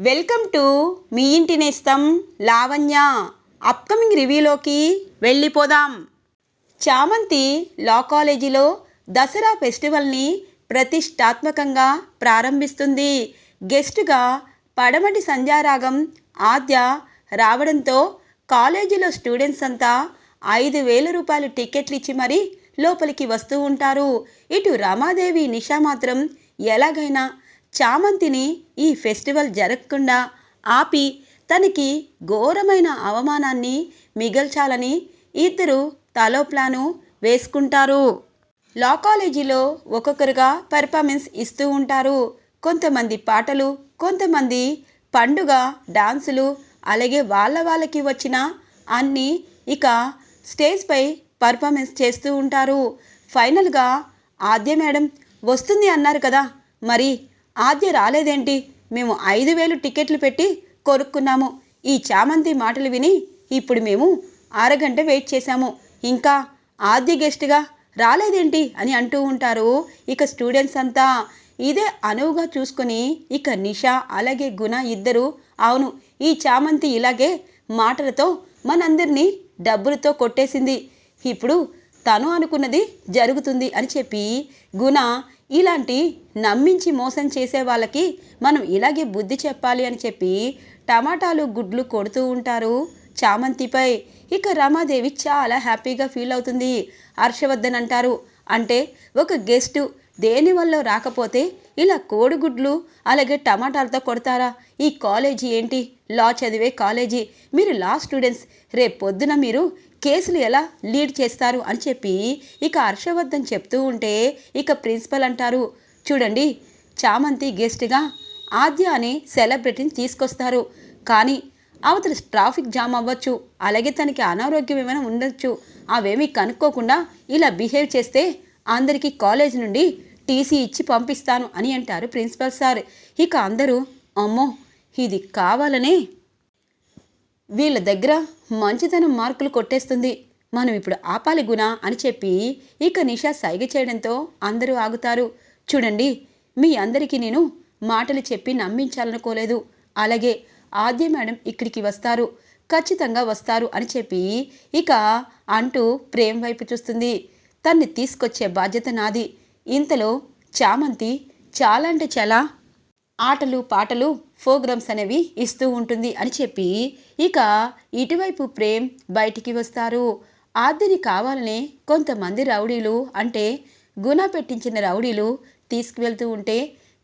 Welcome to me ఇంటి నేస్తం Lavanya. Upcoming రివ్యూలోకి వెళ్ళిపోదాం. చామంతి లా కాలేజీలో దసరా ఫెస్టివల్ని ప్రతిష్టాత్మకంగా ప్రారంభిస్తుంది. గెస్ట్గా పడమటి సంధ్యారాగం ఆద్య రావడంతో కాలేజీలో స్టూడెంట్స్ అంతా ఐదు వేల రూపాయలు టికెట్లు ఇచ్చి మరీ లోపలికి వస్తూ ఉంటారు. ఇటు రమాదేవి నిషా మాత్రం ఎలాగైనా చామంతిని ఈ ఫెస్టివల్ జరగకుండా ఆపి తనకి ఘోరమైన అవమానాన్ని మిగల్చాలని ఇద్దరు తలో ప్లాను వేసుకుంటారు. లా కాలేజీలో ఒక్కొక్కరుగా పెర్ఫార్మెన్స్ ఇస్తూ ఉంటారు. కొంతమంది పాటలు కొంతమంది పండుగ డాన్సులు అలాగే వాళ్ళ వాళ్ళకి వచ్చిన అన్ని ఇక స్టేజ్పై పర్ఫార్మెన్స్ చేస్తూ ఉంటారు. ఫైనల్గా ఆద్య మేడం వస్తుంది అన్నారు కదా మరి ఆద్య రాలేదేంటి? మేము ఐదు వేలు టికెట్లు పెట్టి కొనుక్కున్నాము. ఈ చామంతి మాటలు విని ఇప్పుడు మేము అరగంట వెయిట్ చేశాము. ఇంకా ఆద్య గెస్ట్గా రాలేదేంటి అని అంటూ ఉంటారు. ఇక స్టూడెంట్స్ అంతా ఇదే అనువుగా చూసుకొని ఇక నిషా అలాగే గుణ ఇద్దరు అవును ఈ చామంతి ఇలాగే మాటలతో మనందరినీ డబ్బులతో కొట్టేసింది. ఇప్పుడు తను అనుకున్నది జరుగుతుంది అని చెప్పి గుణ ఇలాంటి నమ్మించి మోసం చేసే వాళ్ళకి మనం ఇలాగే బుద్ధి చెప్పాలి అని చెప్పి టమాటాలు గుడ్లు కొడుతూ ఉంటారు. చామంతిపై ఇక రమాదేవి చాలా హ్యాపీగా ఫీల్ అవుతుంది. హర్షవర్ధన్ అంటారు అంటే ఒక గెస్టు దేని వల్ల రాకపోతే ఇలా కోడిగుడ్లు అలాగే టమాటాలతో కొడతారా? ఈ కాలేజీ ఏంటి? లా చదివే కాలేజీ. మీరు లా స్టూడెంట్స్ రేపు పొద్దున మీరు కేసులు ఎలా లీడ్ చేస్తారు అని చెప్పి ఇక హర్షవర్ధన్ చెప్తూ ఉంటే ఇక ప్రిన్సిపల్ అంటారు చూడండి చామంతి గెస్ట్గా ఆద్య అనే సెలబ్రిటీని తీసుకొస్తారు. కానీ అవతల ట్రాఫిక్ జామ్ అవ్వచ్చు అలాగే తనకి అనారోగ్యం ఏమైనా ఉండొచ్చు. అవేమీ కనుక్కోకుండా ఇలా బిహేవ్ చేస్తే అందరికీ కాలేజ్ నుండి టీసీ ఇచ్చి పంపిస్తాను అని అంటారు ప్రిన్సిపల్ సార్. ఇక అందరూ అమ్మో ఇది కావాలనే వీళ్ళ దగ్గర మంచితనం మార్కులు కొట్టేస్తుంది. మనం ఇప్పుడు ఆపాలి గుణ అని చెప్పి ఇక నిషా సైగ చేయడంతో అందరూ ఆగుతారు. చూడండి మీ అందరికీ నేను మాటలు చెప్పి నమ్మించాలనుకోలేదు. అలాగే ఆద్య మేడం ఇక్కడికి వస్తారు. ఖచ్చితంగా వస్తారు అని చెప్పి ఇక అంటూ ప్రేమ్ వైపు చూస్తుంది. తన్ని తీసుకొచ్చే బాధ్యత నాది. ఇంతలో చామంతి చాలా అంటే చాలా ఆటలు పాటలు ప్రోగ్రామ్స్ అనేవి ఇస్తూ ఉంటుంది అని చెప్పి ఇక ఇటువైపు ప్రేమ్ బయటికి వస్తారు. ఆద్యని కావాలనే కొంతమంది రౌడీలు అంటే గుణ పెట్టించిన రౌడీలు తీసుకువెళ్తూ ఉంటే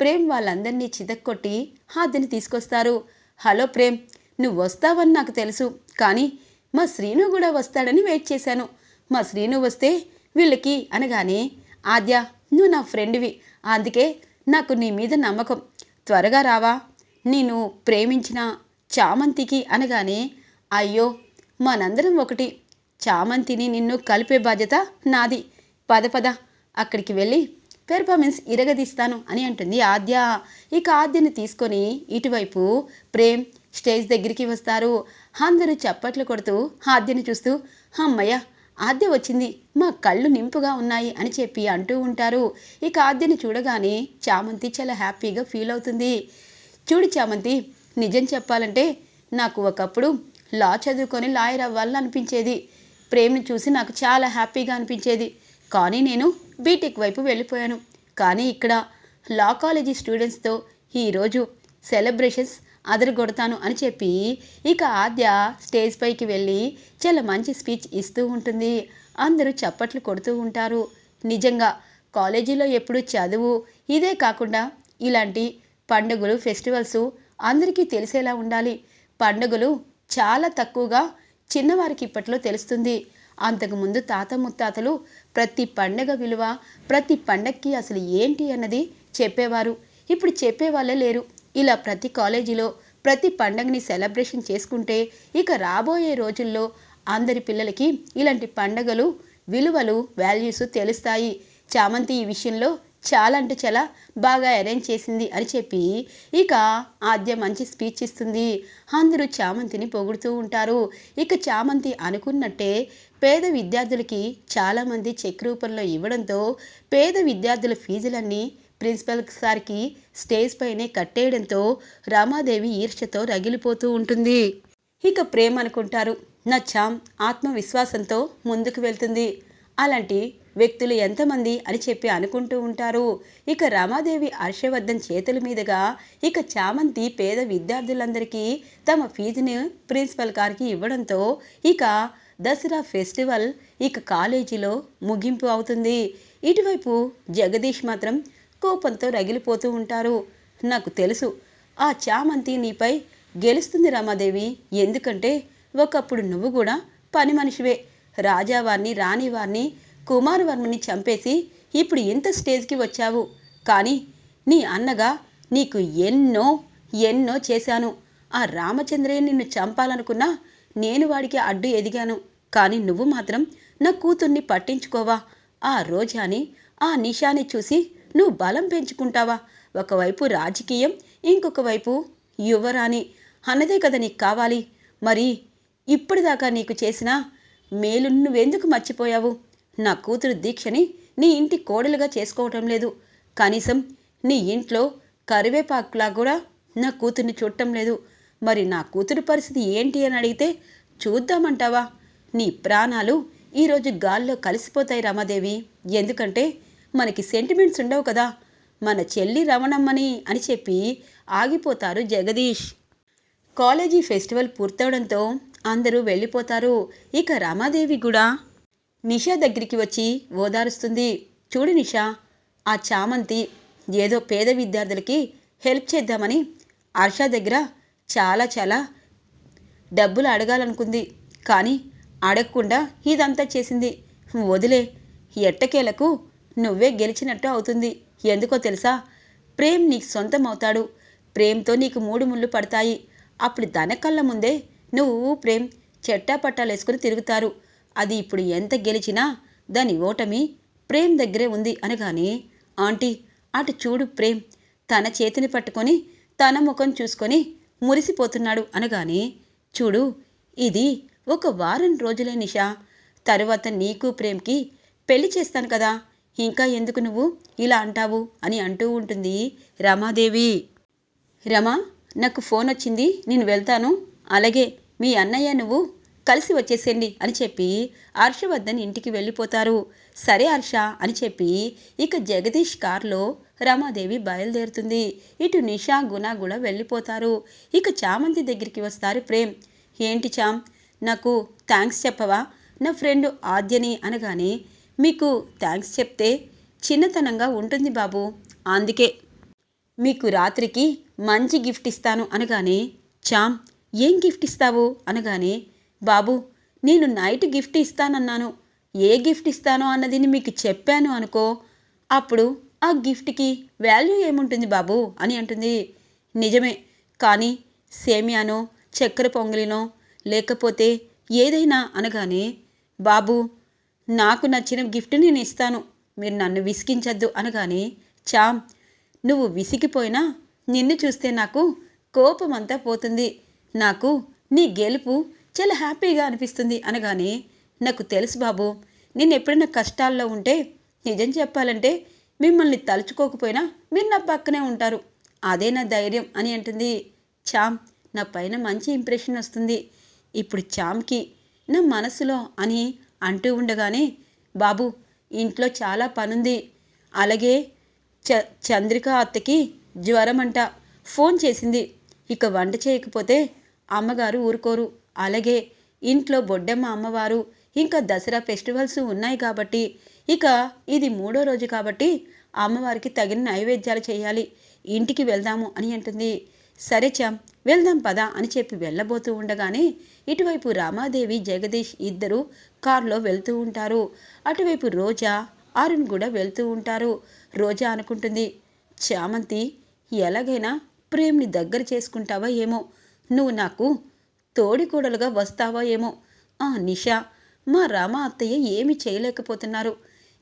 ప్రేమ్ వాళ్ళందరినీ చితక్కొట్టి ఆద్యని తీసుకొస్తారు. హలో ప్రేమ్ నువ్వు వస్తావని నాకు తెలుసు కానీ మా శ్రీను కూడా వస్తాడని వెయిట్ చేశాను. మా శ్రీను వస్తే వీళ్ళకి అనగానే ఆద్య నువ్వు నా ఫ్రెండ్వి అందుకే నాకు నీ మీద నమ్మకం. త్వరగా రావా? నేను ప్రేమించిన చామంతికి అనగానే అయ్యో మనందరం ఒకటి. చామంతిని నిన్ను కలిపే బాధ్యత నాది. పద పద అక్కడికి వెళ్ళి పెర్ఫార్మెన్స్ ఇరగదీస్తాను అని అంటుంది ఆద్య. ఇక ఆద్యని తీసుకొని ఇటువైపు ప్రేమ్ స్టేజ్ దగ్గరికి వస్తారు. అందరూ చప్పట్లు కొడుతూ ఆద్యని చూస్తూ అమ్మయ్య ఆద్య వచ్చింది. మా కళ్ళు నింపుగా ఉన్నాయి అని చెప్పి అంటూ ఉంటారు. ఇక ఆద్యని చూడగానే చామంతి చాలా హ్యాపీగా ఫీల్ అవుతుంది. చూడు చామంతి నిజం చెప్పాలంటే నాకు ఒకప్పుడు లా చదువుకొని లాయర్ అవ్వాలని అనిపించేది ప్రేమ్ని చూసి నాకు చాలా హ్యాపీగా అనిపించేది. కానీ నేను బీటెక్ వైపు వెళ్ళిపోయాను. కానీ ఇక్కడ లా కాలేజీ స్టూడెంట్స్తో ఈరోజు సెలబ్రేషన్స్ అదరగొడతాను అని చెప్పి ఇక ఆద్య స్టేజ్ పైకి వెళ్ళి చాలా మంచి స్పీచ్ ఇస్తూ ఉంటుంది. అందరూ చప్పట్లు కొడుతూ ఉంటారు. నిజంగా కాలేజీలో ఎప్పుడు చదువు? ఇదే కాకుండా ఇలాంటి పండుగలు ఫెస్టివల్స్ అందరికీ తెలిసేలా ఉండాలి. పండుగలు చాలా తక్కువగా చిన్నవారికి ఇప్పట్లో తెలుస్తుంది. అంతకుముందు తాత ముత్తాతలు ప్రతి పండగ విలువ ప్రతి పండగకి అసలు ఏంటి అన్నది చెప్పేవారు. ఇప్పుడు చెప్పేవాళ్ళే లేరు. ఇలా ప్రతి కాలేజీలో ప్రతి పండగని సెలబ్రేషన్ చేసుకుంటే ఇక రాబోయే రోజుల్లో అందరి పిల్లలకి ఇలాంటి పండగలు విలువలు వాల్యూస్ తెలుస్తాయి. చామంతి ఈ విషయంలో చాలా అంటే చాలా బాగా అరేంజ్ చేసింది అని చెప్పి ఇక ఆద్య మంచి స్పీచ్ ఇస్తుంది. అందరూ చామంతిని పొగుడుతూ ఉంటారు. ఇక చామంతి అనుకున్నట్టే పేద విద్యార్థులకి చాలామంది చెక్ రూపంలో ఇవ్వడంతో పేద విద్యార్థుల ఫీజులన్నీ ప్రిన్సిపల్ సార్కి స్టేజ్ పైనే కట్టేయడంతో రామాదేవి ఈర్ష్యతో రగిలిపోతూ ఉంటుంది. ఇక ప్రేమ అనుకుంటారు. నా చామ్ ఆత్మవిశ్వాసంతో ముందుకు వెళ్తుంది. అలాంటి వ్యక్తులు ఎంతమంది అని చెప్పి అనుకుంటూ ఉంటారు. ఇక రమాదేవి హర్షవర్ధన్ చేతుల మీదుగా ఇక చామంతి పేద విద్యార్థులందరికీ తమ ఫీజుని ప్రిన్సిపల్ గారికి ఇవ్వడంతో ఇక దసరా ఫెస్టివల్ ఇక కాలేజీలో ముగింపు అవుతుంది. ఇటువైపు జగదీష్ మాత్రం కోపంతో రగిలిపోతూ ఉంటారు. నాకు తెలుసు ఆ చామంతి నీపై గెలుస్తుంది రమాదేవి. ఎందుకంటే ఒకప్పుడు నువ్వు కూడా పని మనిషివే. రాజావారిని రాణివారిని కుమారవర్మని చంపేసి ఇప్పుడు ఇంత స్టేజ్కి వచ్చావు. కానీ నీ అన్నగా నీకు ఎన్నో ఎన్నో చేశాను. ఆ రామచంద్రయ్య నిన్ను చంపాలనుకున్నా నేను వాడికి అడ్డు ఎదిగాను. కానీ నువ్వు మాత్రం నా కూతుర్ని పట్టించుకోవా? ఆ రోజాని ఆ నిషాని చూసి నువ్వు బలం పెంచుకుంటావా? ఒకవైపు రాజకీయం ఇంకొక వైపు యువరాణి. అన్నదే కదా నీకు కావాలి. మరి ఇప్పటిదాకా నీకు చేసిన మేలు నువ్వెందుకు మర్చిపోయావు? నా కూతురు దీక్షని నీ ఇంటి కోడలుగా చేసుకోవటం లేదు. కనీసం నీ ఇంట్లో కరివేపాకులా కూడా నా కూతుర్ని చూడటం లేదు. మరి నా కూతురు పరిస్థితి ఏంటి అని అడిగితే చూద్దామంటావా? నీ ప్రాణాలు ఈరోజు గాల్లో కలిసిపోతాయి రమాదేవి. ఎందుకంటే మనకి సెంటిమెంట్స్ ఉండవు కదా. మన చెల్లి రమణమ్మని అని చెప్పి ఆగిపోతారు జగదీష్. కాలేజీ ఫెస్టివల్ పూర్తవడంతో అందరూ వెళ్ళిపోతారు. ఇక రమాదేవి కూడా నిషా దగ్గరికి వచ్చి ఓదారుస్తుంది. చూడు నిషా ఆ చామంతి ఏదో పేద విద్యార్థులకి హెల్ప్ చేద్దామని హర్ష దగ్గర చాలా చాలా డబ్బులు అడగాలనుకుంది. కానీ అడగకుండా ఇదంతా చేసింది. వదిలే ఎట్టకేలకు నువ్వే గెలిచినట్టు అవుతుంది. ఎందుకో తెలుసా? ప్రేమ్ నీకు సొంతం అవుతాడు ప్రేమ్తో నీకు మూడు ముళ్ళు పడతాయి. అప్పుడు తన కళ్ళ ముందే నువ్వు ప్రేమ్ చెట్టా పట్టాలేసుకుని తిరుగుతారు. అది ఇప్పుడు ఎంత గెలిచినా దాని ఓటమి ప్రేమ్ దగ్గరే ఉంది అనగానే ఆంటీ అటు చూడు ప్రేమ్ తన చేతిని పట్టుకొని తన ముఖం చూసుకొని మురిసిపోతున్నాడు అనగానే చూడు ఇది ఒక వారం రోజులే నిషా తరువాత నీకు ప్రేమ్కి పెళ్ళి చేస్తాను కదా ఇంకా ఎందుకు నువ్వు ఇలా అంటావు? అని అంటూ ఉంటుంది రమాదేవి. రమా నాకు ఫోన్ వచ్చింది నేను వెళ్తాను అలాగే మీ అన్నయ్య నువ్వు కలిసి వచ్చేసేయండి అని చెప్పి హర్షవర్ధన్ ఇంటికి వెళ్ళిపోతారు. సరే హర్ష అని చెప్పి ఇక జగదీష్ కార్లో రమాదేవి బయలుదేరుతుంది. ఇటు నిషా గుణ కూడా వెళ్ళిపోతారు. ఇక చామంతి దగ్గరికి వస్తారు ప్రేమ్. ఏంటి చామ్ నాకు థ్యాంక్స్ చెప్పవా? నా ఫ్రెండ్ ఆద్యని అనగానే మీకు థ్యాంక్స్ చెప్తే చిన్నతనంగా ఉంటుంది బాబు. అందుకే మీకు రాత్రికి మంచి గిఫ్ట్ ఇస్తాను అనగానే చామ్ ఏం గిఫ్ట్ ఇస్తావు? అనగానే బాబు నేను నైట్ గిఫ్ట్ ఇస్తానన్నాను. ఏ గిఫ్ట్ ఇస్తానో అన్నది మీకు చెప్పాను అనుకో. అప్పుడు ఆ గిఫ్ట్కి వాల్యూ ఏముంటుంది బాబు? అని అంటుంది. నిజమే కానీ సేమియానో చక్కెర పొంగలినో లేకపోతే ఏదైనా అనగానే బాబు నాకు నచ్చిన గిఫ్ట్ నేను ఇస్తాను. మీరు నన్ను విసిగించద్దు అనగానే చామ్ నువ్వు విసిగిపోయినా నిన్ను చూస్తే నాకు కోపమంతా పోతుంది. నాకు నీ గెలుపు చాలా హ్యాపీగా అనిపిస్తుంది అనగానే నాకు తెలుసు బాబు నేను ఎప్పుడైనా కష్టాల్లో ఉంటే నిజం చెప్పాలంటే మిమ్మల్ని తలుచుకోకపోయినా మీరు నా పక్కనే ఉంటారు. అదే నా ధైర్యం అని అంటుంది. చామ్ నా పైన మంచి ఇంప్రెషన్ వస్తుంది. ఇప్పుడు చామ్కి నా మనసులో అని అంటూ ఉండగానే బాబు ఇంట్లో చాలా పనుంది. అలాగే చ చంద్రిక అత్తకి జ్వరం అంట ఫోన్ చేసింది. ఇక వంట చేయకపోతే అమ్మగారు ఊరుకోరు. అలాగే ఇంట్లో బొడ్డమ్మ అమ్మవారు ఇంకా దసరా ఫెస్టివల్స్ ఉన్నాయి కాబట్టి ఇక ఇది మూడో రోజు కాబట్టి అమ్మవారికి తగిన నైవేద్యాలు చేయాలి. ఇంటికి వెళ్దాము అని అంటుంది. సరే చామ్ వెళ్దాం పదా అని చెప్పి వెళ్ళబోతూ ఉండగానే ఇటువైపు రామాదేవి జగదీష్ ఇద్దరు కారులో వెళ్తూ ఉంటారు. అటువైపు రోజా అరుణ్ కూడా వెళ్తూ ఉంటారు. రోజా అనుకుంటుంది చామంతి ఎలాగైనా ప్రేమ్ని దగ్గర చేసుకుంటావా ఏమో? నువ్వు నాకు తోడికోడలుగా వస్తావా ఏమో. ఆ నిషా మా రామ అత్తయ్య ఏమి చేయలేకపోతున్నారు.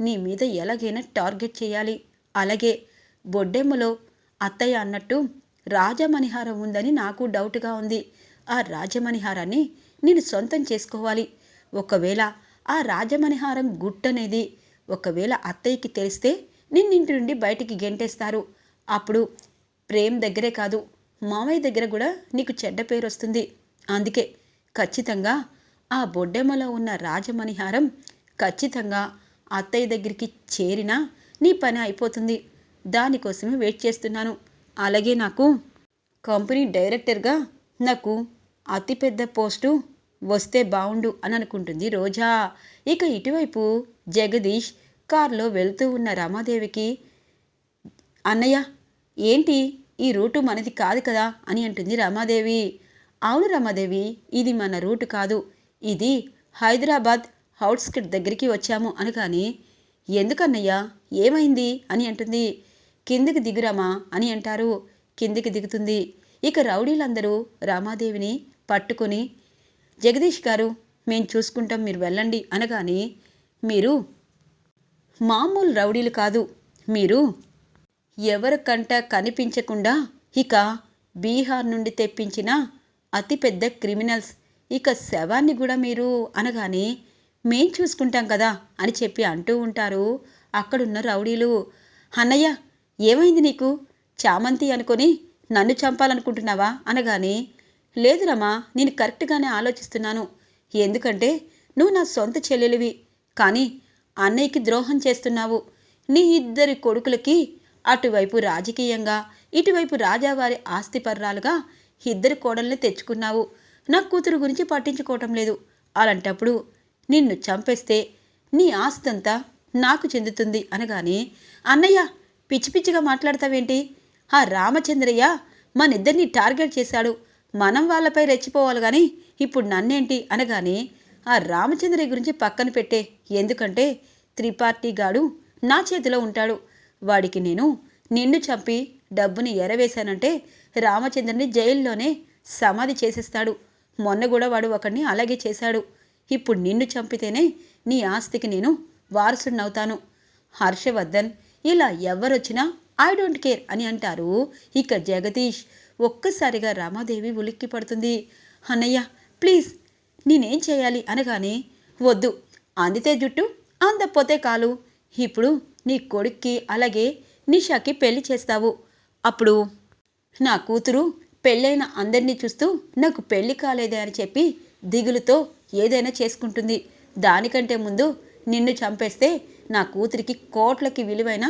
నీ మీద ఎలాగైనా టార్గెట్ చేయాలి. అలాగే బొడ్డెమ్మలో అత్తయ్య అన్నట్టు రాజమణిహారం ఉందని నాకు డౌట్గా ఉంది. ఆ రాజమణిహారాన్ని నేను సొంతం చేసుకోవాలి. ఒకవేళ ఆ రాజమణిహారం గుట్టనేది ఒకవేళ అత్తయ్యకి తెలిస్తే నిన్నింటి నుండి బయటికి గెంటేస్తారు. అప్పుడు ప్రేమ్ దగ్గరే కాదు మామయ్య దగ్గర కూడా నీకు చెడ్డ పేరు వస్తుంది అందుకే ఖచ్చితంగా ఆ బొడ్డెమ్మలో ఉన్న రాజమణిహారం ఖచ్చితంగా అత్తయ్య దగ్గరికి చేరినా నీ పని అయిపోతుంది. దానికోసమే వెయిట్ చేస్తున్నాను. అలాగే నాకు కంపెనీ డైరెక్టర్గా నాకు అతిపెద్ద పోస్టు వస్తే బావుండు అని అనుకుంటుంది రోజా. ఇక ఇటువైపు జగదీష్ కారులో వెళ్తూ ఉన్న రమాదేవికి అన్నయ్య ఏంటి ఈ రూటు మనది కాదు కదా అని అంటుంది రమాదేవి. అవును రమాదేవి ఇది మన రూట్ కాదు. ఇది హైదరాబాద్ హౌట్స్కిట్ దగ్గరికి వచ్చాము అనగానే ఎందుకన్నయ్యా ఏమైంది? అని అంటుంది. కిందికి దిగురామా అని అంటారు. కిందికి దిగుతుంది. ఇక రౌడీలందరూ రామాదేవిని పట్టుకొని జగదీష్ గారు మేం చూసుకుంటాం మీరు వెళ్ళండి అనగానే మీరు మామూలు రౌడీలు కాదు. మీరు ఎవరికంట కనిపించకుండా ఇక బీహార్ నుండి తెప్పించిన అతిపెద్ద క్రిమినల్స్. ఇక శవాన్ని కూడా మీరు అనగానే మేం చూసుకుంటాం కదా అని చెప్పి అంటూ ఉంటారు అక్కడున్న రౌడీలు. అన్నయ్య ఏమైంది నీకు? చామంతి అనుకొని నన్ను చంపాలనుకుంటున్నావా? అనగానే లేదు రమా నేను కరెక్ట్గానే ఆలోచిస్తున్నాను. ఎందుకంటే నువ్వు నా సొంత చెల్లెలివి. కానీ అన్నయ్యకి ద్రోహం చేస్తున్నావు. నీ ఇద్దరి కొడుకులకి అటువైపు రాజకీయంగా ఇటువైపు రాజావారి ఆస్తిపర్రాలుగా ఇద్దరు కోడల్ని తెచ్చుకున్నావు. నా కూతురు గురించి పట్టించుకోవటం లేదు. అలాంటప్పుడు నిన్ను చంపేస్తే నీ ఆస్తంతా నాకు చెందుతుంది అనగానే అన్నయ్య పిచ్చి పిచ్చిగా మాట్లాడతావేంటి? ఆ రామచంద్రయ్య మనిద్దరిని టార్గెట్ చేశాడు. మనం వాళ్ళపై రెచ్చిపోవాలి కానీ ఇప్పుడు నన్నేంటి? అనగానే ఆ రామచంద్రయ్య గురించి పక్కన పెట్టే. ఎందుకంటే త్రిపార్టీ గాడు నా చేతిలో ఉంటాడు. వాడికి నేను నిన్ను చంపి డబ్బుని ఎరవేశానంటే రామచంద్రుని జైల్లోనే సమాధి చేసేస్తాడు. మొన్న కూడా వాడు ఒకడిని అలాగే చేశాడు. ఇప్పుడు నిన్ను చంపితేనే నీ ఆస్తికి నేను వారసుడినవుతాను హర్షవర్ధన్ ఇలా ఎవరొచ్చినా ఐ డోంట్ కేర్ అని అంటారు. ఇక జగదీష్ ఒక్కసారిగా రామాదేవి ఉలిక్కి పడుతుంది. అన్నయ్య ప్లీజ్ నేనేం చేయాలి అనగానే వద్దు అందితే జుట్టు అందపోతే కాలు. ఇప్పుడు నీ కొడుక్కి అలాగే నిషాకి పెళ్ళి చేస్తావు. అప్పుడు నా కూతురు పెళ్ళైన అందరినీ చూస్తూ నాకు పెళ్ళి కాలేదే అని చెప్పి దిగులుతో ఏదైనా చేసుకుంటుంది. దానికంటే ముందు నిన్ను చంపేస్తే నా కూతురికి కోట్లకి విలువైన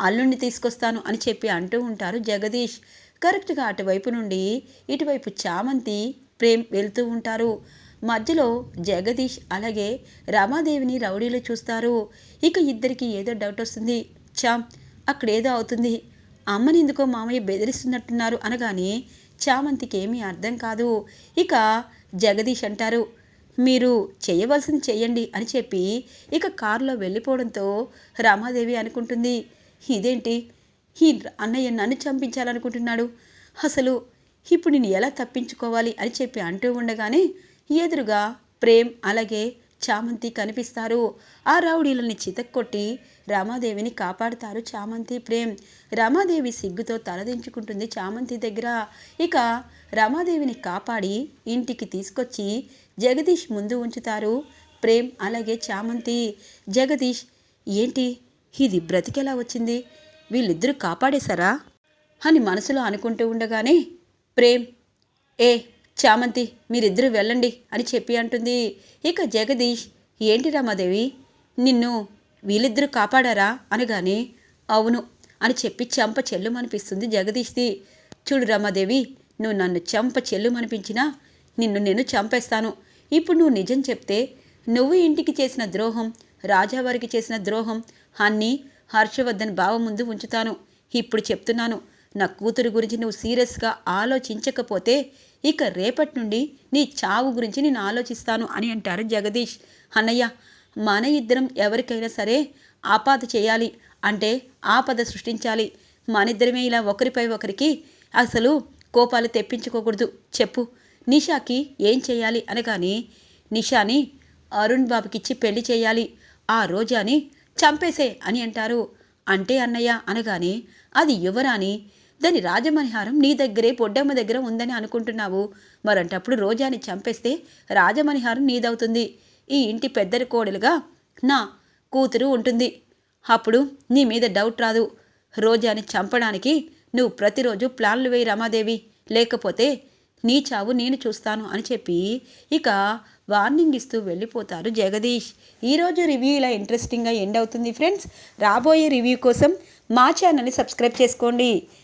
అల్లుణ్ణి తీసుకొస్తాను అని చెప్పి అంటూ ఉంటారు జగదీష్. కరెక్ట్గా అటువైపు నుండి ఇటువైపు చామంతి ప్రేమ్ వెళ్తూ ఉంటారు. మధ్యలో జగదీష్ అలాగే రమాదేవిని రౌడీలు చూస్తారు. ఇక ఇద్దరికి ఏదో డౌట్ వస్తుంది. చామ్ అక్కడేదో అవుతుంది. అమ్మని ఎందుకో మామయ్య బెదిరిస్తున్నట్టున్నారు అనగానే చామంతికి ఏమీ అర్థం కాదు. ఇక జగదీష్ అంటారు మీరు చేయవలసింది చేయండి అని చెప్పి ఇక కారులో వెళ్ళిపోవడంతో రామాదేవి అనుకుంటుంది ఇదేంటి? ఈ అన్నయ్య నన్ను చంపించాలనుకుంటున్నాడు. అసలు ఇప్పుడు నేను ఎలా తప్పించుకోవాలి అని చెప్పి అంటూ ఉండగానే ఎదురుగా ప్రేమ్ అలాగే చామంతి కనిపిస్తారు. ఆ రౌడీలని చితక్కొట్టి రామాదేవిని కాపాడుతారు చామంతి ప్రేమ్. రమాదేవి సిగ్గుతో తలదించుకుంటుంది చామంతి దగ్గర. ఇక రమాదేవిని కాపాడి ఇంటికి తీసుకొచ్చి జగదీష్ ముందు ఉంచుతారు. ప్రేమ్ అలాగే చామంతి. జగదీష్ ఏంటి? ఇది బ్రతికెలా వచ్చింది? వీళ్ళిద్దరూ కాపాడేశారా? అని మనసులో అనుకుంటూ ఉండగానే ప్రేమ్ ఏ చామంతి మీరిద్దరూ వెళ్ళండి అని చెప్పి అంటుంది. ఇక జగదీష్ ఏంటి రమాదేవి? నిన్ను వీళ్ళిద్దరూ కాపాడారా? అనగానే అవును అని చెప్పి చంప చెల్లుమనిపిస్తుంది జగదీష్ది. చూడు రమాదేవి నువ్వు నన్ను చంప చెల్లుమనిపించినా నిన్ను నేను చంపేస్తాను. ఇప్పుడు నువ్వు నిజం చెప్తే నువ్వు ఇంటికి చేసిన ద్రోహం రాజావారికి చేసిన ద్రోహం అన్నీ హర్షవర్ధన్ బావ ముందు ఉంచుతాను. ఇప్పుడు చెప్తున్నాను నా కూతురు గురించి నువ్వు సీరియస్గా ఆలోచించకపోతే ఇక రేపటి నుండి నీ చావు గురించి నేను ఆలోచిస్తాను అని అంటారు జగదీష్. అన్నయ్య మన ఇద్దరం ఎవరికైనా సరే ఆపాద చేయాలి అంటే ఆపద సృష్టించాలి. మనిద్దరమే ఇలా ఒకరిపై ఒకరికి అసలు కోపాలు తెప్పించుకోకూడదు. చెప్పు నిషాకి ఏం చేయాలి అనగానే నిషాని అరుణ్ బాబుకిచ్చి పెళ్ళి చేయాలి. ఆ రోజాని చంపేసే అని అంటారు. అంటే అన్నయ్య అనగానే అది యువరాని దాని రాజమణిహారం నీ దగ్గరే పొడ్డమ్మ దగ్గర ఉందని అనుకుంటున్నావు. మరంటప్పుడు రోజాని చంపేస్తే రాజమణిహారం నీదవుతుంది. ఈ ఇంటి పెద్దరి కోడలుగా నా కూతురు ఉంటుంది. అప్పుడు నీ మీద డౌట్ రాదు. రోజాని చంపడానికి నువ్వు ప్రతిరోజు ప్లాన్లు వేయి రమాదేవి. లేకపోతే నీ చావు నేను చూస్తాను అని చెప్పి ఇక వార్నింగ్ ఇస్తూ వెళ్ళిపోతారు జగదీష్. ఈరోజు రివ్యూ ఇలా ఇంట్రెస్టింగ్గా ఎండ్ అవుతుంది ఫ్రెండ్స్. రాబోయే రివ్యూ కోసం మా ఛానల్ని సబ్స్క్రైబ్ చేసుకోండి.